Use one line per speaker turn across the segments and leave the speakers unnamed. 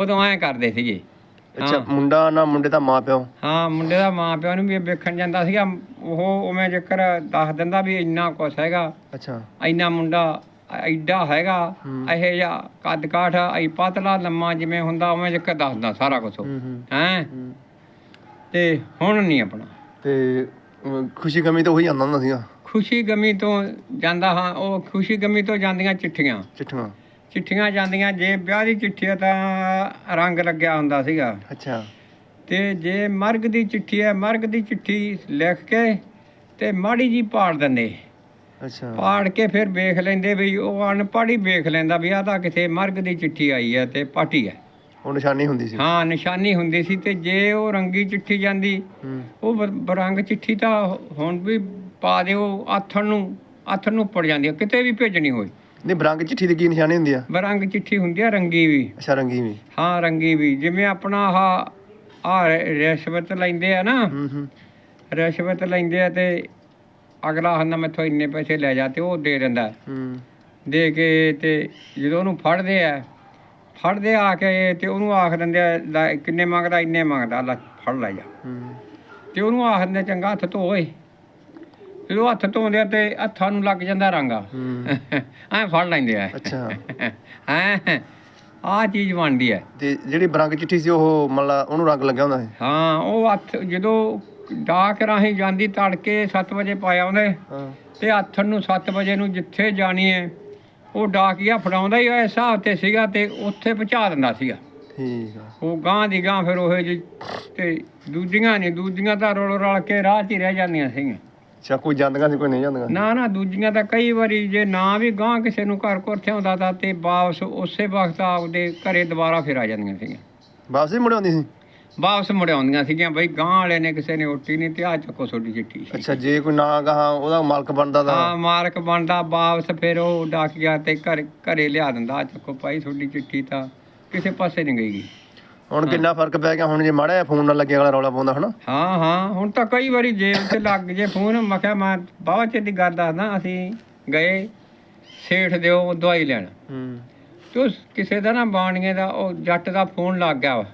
ਉਦੋਂ ਐਂ ਕਰਦੇ ਸੀਗੇ।
ਅੱਛਾ ਮੁੰਡਾ ਨਾ ਮੁੰਡੇ ਦਾ ਮਾਂ ਪਿਓ?
ਹਾਂ ਮੁੰਡੇ ਦਾ ਮਾਂ ਪਿਓ ਨੂੰ ਵੀ ਵੇਖਣ ਜਾਂਦਾ ਸੀਗਾ। ਉਹ ਉਵੇਂ ਜੇਕਰ ਦੱਸ ਦਿੰਦਾ ਵੀ ਇੰਨਾ ਕੁਛ ਹੈਗਾ
ਅੱਛਾ।
ਇੰਨਾ ਮੁੰਡਾ ਐਡਾ ਹੈਗਾ ਇਹ ਜਿਹਾ ਕੱਦ ਕਾਠ ਐ ਪਤਲਾ ਲੰਮਾ ਜਿਵੇਂ ਹੁੰਦਾ ਉਵੇਂ ਜੇਕਰ ਦੱਸਦਾ ਸਾਰਾ ਕੁਝ
ਹੂੰ।
ਤੇ ਹੁਣ ਨਹੀਂ ਆਪਣਾ।
ਤੇ ਖੁਸ਼ੀ ਗਮੀ ਤਾਂ ਉਹੀ ਆਉਂਦਾ ਹੁੰਦਾ ਸੀਗਾ?
ਖੁਸ਼ੀ ਗਮੀ ਤੋਂ ਜਾਂਦਾ ਹਾਂ ਉਹ ਖੁਸ਼ੀ ਗਮੀ ਤੋਂ ਜਾਂਦੀਆਂ ਚਿੱਠੀਆਂ।
ਚਿੱਠੀਆਂ।
ਚਿੱਠੀਆਂ ਜਾਂਦੀਆਂ ਜੇ ਵਿਆਹ ਦੀ ਚਿੱਠੀ ਆ ਤਾਂ ਰੰਗ ਲੱਗਿਆ ਹੁੰਦਾ ਸੀਗਾ।
ਅੱਛਾ।
ਤੇ ਜੇ ਮਰਗ ਦੀ ਚਿੱਠੀ ਹੈ ਮਰਗ ਦੀ ਚਿੱਠੀ ਲਿਖ ਕੇ ਤੇ ਮਾੜੀ ਜੀ ਪਾੜ ਦਿੰਦੇ।
ਅੱਛਾ।
ਪਾੜ ਕੇ ਫਿਰ ਵੇਖ ਲੈਂਦੇ ਵੀ ਉਹ ਅਨਪੜ੍ਹ ਹੀ ਵੇਖ ਲੈਂਦਾ ਵੀ ਆ ਤਾਂ ਕਿਥੇ ਮਰਗ ਦੀ ਚਿੱਠੀ ਆਈ ਹੈ ਤੇ ਪਾਟੀ ਹੈ
ਉਹ ਨਿਸ਼ਾਨੀ ਹੁੰਦੀ ਸੀ।
ਹਾਂ ਨਿਸ਼ਾਨੀ ਹੁੰਦੀ ਸੀ ਤੇ ਜੇ ਉਹ ਰੰਗੀ ਚਿੱਠੀ ਜਾਂਦੀ
ਹੂੰ।
ਉਹ ਬ- ਬਰੰਗ ਚਿੱਠੀ ਤਾਂ ਹੁਣ ਵੀ ਪਾ ਦਿਓ ਆਥਣ ਨੂੰ ਆਥਣ ਨੂੰ ਪੜ ਜਾਂਦੀ ਹੈ ਕਿਤੇ ਵੀ ਭੇਜਣੀ ਹੋਈ
ਨਹੀਂ ਬਰੰਗ ਚਿੱਠੀ ਦੀ ਕੀ ਨਿਸ਼ਾਨੀ ਹੁੰਦੀ ਆ?
ਬਰੰਗ ਚਿੱਠੀ ਹੁੰਦੀ ਹੈ ਰੰਗੀ ਵੀ।
ਅੱਛਾ ਰੰਗੀ ਵੀ।
ਹਾਂ ਰੰਗੀ ਵੀ। ਜਿਵੇਂ ਆਪਣਾ ਆਹ ਆ ਰਿਸ਼ਵਤ ਲੈਂਦੇ ਆ ਨਾ।
ਹੂੰ ਹੂੰ।
ਰਿਸ਼ਵਤ ਲੈਂਦੇ ਆ ਤੇ ਅਗਲਾ ਹੰਨਾ ਮੈਥੋਂ ਇੰਨੇ ਪੈਸੇ ਲੈ ਜਾ ਤੇ ਉਹ ਦੇ ਦਿੰਦਾ
ਹੂੰ।
ਦੇ ਕੇ ਤੇ ਜਦੋਂ ਉਹਨੂੰ ਫੜਦੇ ਆ ਫੜਦੇ ਆ ਕੇ ਤੇ ਉਹਨੂੰ ਆਖ ਦਿੰਦੇ ਆ ਕਿੰਨੇ ਮੰਗਦਾ ਇੰਨੇ ਮੰਗਦਾ ਲੈ ਫੜ ਲੈ ਜਾ।
ਹੂੰ।
ਤੇ ਉਹਨੂੰ ਆਖ ਦਿੰਦੇ ਚੰਗਾ ਹੱਥ ਧੋ ਓਏ। ਜਦੋਂ ਹੱਥ ਧੋਂਦੇ ਆ ਤੇ ਹੱਥਾਂ ਨੂੰ ਲੱਗ ਜਾਂਦਾ ਰੰਗਾ। ਐਂ ਫੜ ਲੈਂਦੇ ਆ।
ਅੱਛਾ।
ਹੈਂ ਆ ਚੀਜ਼ ਬਣਦੀ ਹੈ
ਤੇ ਜਿਹੜੀ ਬਰੰਗ ਚਿੱਠੀ ਸੀ ਉਹ ਮਤਲਬ ਉਹਨੂੰ ਰੰਗ ਲੱਗਿਆ ਹੁੰਦਾ ਸੀ?
ਹਾਂ ਉਹ ਹੱਥ ਜਦੋਂ ਡਾਕ ਰਾਹੀਂ ਜਾਂਦੀ ਤੜਕੇ 7 ਵਜੇ ਪਾਇਆ ਉਹਨੇ। ਤੇ ਆਥਣ ਨੂੰ 7 ਵਜੇ ਨੂੰ ਜਿੱਥੇ ਜਾਣੀ ਹੈ ਉਹ ਡਾਕੀਆ ਫੜਾਉਂਦਾ ਹੀ ਉਹ ਹਿਸਾਬ ਤੇ ਸੀਗਾ ਤੇ ਉੱਥੇ ਪਹੁੰਚਾ ਦਿੰਦਾ ਸੀਗਾ।
ਠੀਕ ਆ।
ਉਹ ਗਾਂ ਦੀ ਗਾਂ ਫਿਰ ਉਹ ਜੀ ਤੇ ਦੂਜੀਆਂ ਨਹੀਂ ਦੂਜੀਆਂ ਤਾਂ ਰੋਲ ਰਲ ਕੇ ਰਾਹ 'ਚ ਹੀ ਰਹਿ ਜਾਂਦੀਆਂ ਸੀਗੀਆਂ।
ਅੱਛਾ ਕੋਈ ਜਾਂਦੀਆਂ ਸੀ ਕੋਈ ਨਹੀਂ ਜਾਂਦੀਆਂ?
ਨਾ ਨਾ ਦੂਜੀਆਂ ਤਾਂ ਕਈ ਵਾਰੀ ਜੇ ਨਾ ਵੀ ਗਾਂ ਕਿਸੇ ਨੂੰ ਘਰ ਕੋਠੇ ਹੁੰਦਾ ਤਾਂ ਤੇ ਵਾਪਸ ਉਸੇ ਵਕਤ ਆਪਦੇ ਘਰੇ ਦੁਬਾਰਾ ਫਿਰ ਆ ਜਾਂਦੀਆਂ ਸੀਗੀਆਂ।
ਵਾਪਸ ਮੁੜ ਆਉਂਦੀ ਸੀ?
ਵਾਪਸ ਮੁੜ ਆਉਂਦੀਆਂ ਸੀਗੀਆਂ ਬਈ ਗਾਂ ਵਾਲੇ ਨੇ ਕਿਸੇ ਨੇ ਓਟੀ ਨਹੀਂ ਤੇ ਆ ਚੱਕੋ ਤੁਹਾਡੀ ਚਿੱਠੀ।
ਅੱਛਾ ਜੇ ਕੋਈ ਨਾ ਕਹਾ ਉਹਦਾ ਮਾਲਕ ਬਣਦਾ ਤਾਂ?
ਹਾਂ ਮਾਰਕ ਬਣਦਾ ਵਾਪਸ ਫਿਰ ਉਹ ਡਾਕ ਗਿਆ ਤੇ ਘਰ ਘਰੇ ਲਿਆ ਦਿੰਦਾ ਚੱਕੋ ਭਾਈ ਤੁਹਾਡੀ ਚਿੱਠੀ ਤਾਂ ਕਿਸੇ ਪਾਸੇ ਨਹੀਂ ਗਈ। ਗੀ।
ਹੁਣ ਕਿੰਨਾ ਫ਼ਰਕ ਪੈ ਗਿਆ ਹੁਣ ਜੇ ਮਾੜਾ ਜਿਹਾ ਫੋਨ ਨਾਲ ਲੱਗਿਆ ਵਾਲਾ ਰੌਲਾ ਪਾਉਂਦਾ ਹਨਾ?
ਹਾਂ ਹਾਂ ਹੁਣ ਤਾਂ ਕਈ ਵਾਰੀ ਜੇਬ ਤੇ ਲੱਗ ਜੇ ਫੋਨ ਮੈਂ ਕਿਹਾ ਮੈਂ ਬਾਵਾ ਚਿਰ ਦੀ ਗੱਲ ਦੱਸਦਾ ਅਸੀਂ ਗਏ ਸੇਠ ਦਿਓ ਦਵਾਈ ਲੈਣ।
ਹੂੰ।
ਤੇ ਉਸ ਕਿਸੇ ਦਾ ਨਾ ਬਾਣੀਏ ਦਾ ਉਹ ਜੱਟ ਦਾ ਫੋਨ ਲੱਗ ਗਿਆ ਵਾ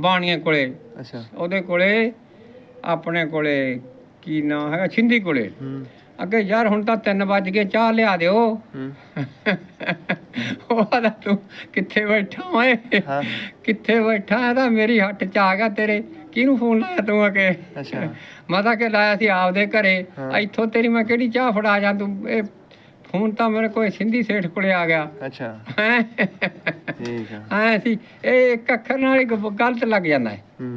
ਬਾਣੀਏ ਕੋਲੇ।
ਅੱਛਾ।
ਉਹਦੇ ਕੋਲੇ ਆਪਣੇ ਕੋਲੇ ਕੀ ਨਾਂ ਹੈਗਾ ਛਿੰਦੀ ਕੋਲੇ।
ਹੂੰ।
ਅੱਗੇ ਯਾਰ ਹੁਣ ਤਾਂ 3 ਵੱਜ ਗਏ ਚਾਹ ਲਿਆ ਦਿਓ।
ਹੂੰ।
ਉਹ ਆਦਾ ਤੂੰ ਕਿੱਥੇ ਬੈਠਾ ਓਏ?
ਹਾਂ।
ਕਿੱਥੇ ਬੈਠਾ? ਤਾਂ ਮੇਰੀ ਹੱਟ ਚ ਆ ਗਿਆ ਤੇਰੇ। ਕਿਹਨੂੰ ਫੋਨ ਲਾਇਆ ਤੂੰ ਆ ਕੇ?
ਅੱਛਾ।
ਮੈਂ ਤਾਂ ਕਿ ਲਾਇਆ ਸੀ ਆਪਦੇ ਘਰੇ।
ਹਾਂ।
ਇੱਥੋਂ ਤੇਰੀ ਮੈਂ ਕਿਹੜੀ ਚਾਹ ਫੜਾ ਜਾਂ ਤੂੰ? ਇਹ ਫੋਨ ਤਾਂ ਮੇਰੇ ਕੋਲ ਸਿੰਧੀ ਸੇਠ ਕੋਲੇ ਆ ਗਿਆ।
ਅੱਛਾ।
ਹੈਂ?
ਠੀਕ ਆ।
ਐ ਸੀ। ਇਹ ਇੱਕ ਅੱਖਰ ਨਾਲ ਹੀ ਗ- ਗਲਤ ਲੱਗ ਜਾਂਦਾ ਹੈ।
ਹੂੰ।